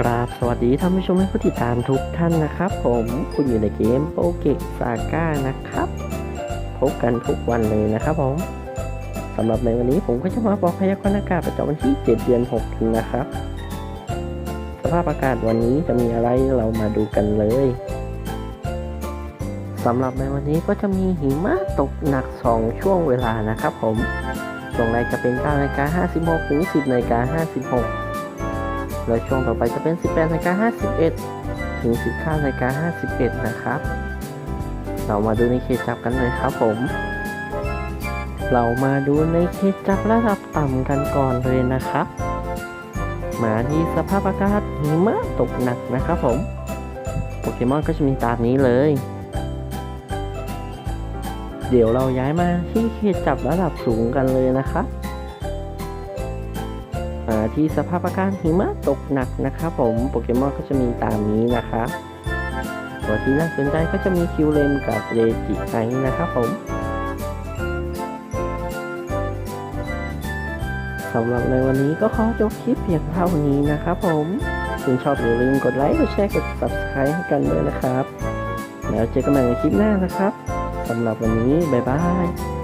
กราบสวัสดีท่านผู้ชมและผู้ติดตามทุกท่านนะครับ ผมคุณอยู่ในเกมโปเกซาก้านะครับ พบกันทุกวันเลยนะครับผมสำหรับในวันนี้ผมก็จะมาบอกพยากรณ์อากาศประจำวันที่ 7 เดือน6นะครับ สภาพอากาศวันนี้จะมีอะไรเรามาดูกันเลยสำหรับในวันนี้ก็จะมีหิมะตกหนัก 2 ช่วงเวลานะครับ ผมช่วงแรกจะเป็น9นาฬิกา56ถึง10นาฬิกา56 แล้วช่วงต่อไปจะเป็น 18นาฬิกา51 ถึง19นาฬิกา51 นะครับ เรามาดูในเขตจับกันเลยครับผม เรามาดูในเขตจับระดับต่ำกันก่อนเลยนะครับ มาที่สภาพอากาศหิมะตกหนักนะครับผม โปเกมอนก็จะมีตามนี้เลย เดี๋ยวเราย้ายมาที่เขตจับระดับสูงกันเลยนะครับ ที่สภาพอากาศหิมะตกหนักนะครับผมโปเกมอนก็จะมีตามนี้นะครับตัวที่น่าสนใจก็จะมีคิวเลนกับเรจิไนนะครับผมสำหรับในวันนี้ก็ขอจบคลิปเพียงเท่านี้นะครับผมคุณชอบอย่าลืมกดไลค์กดแชร์กด subscribe ให้กันด้วยนะครับ แล้วเจอกันใหม่ในคลิปหน้านะครับสำหรับวันนี้ บ๊ายบาย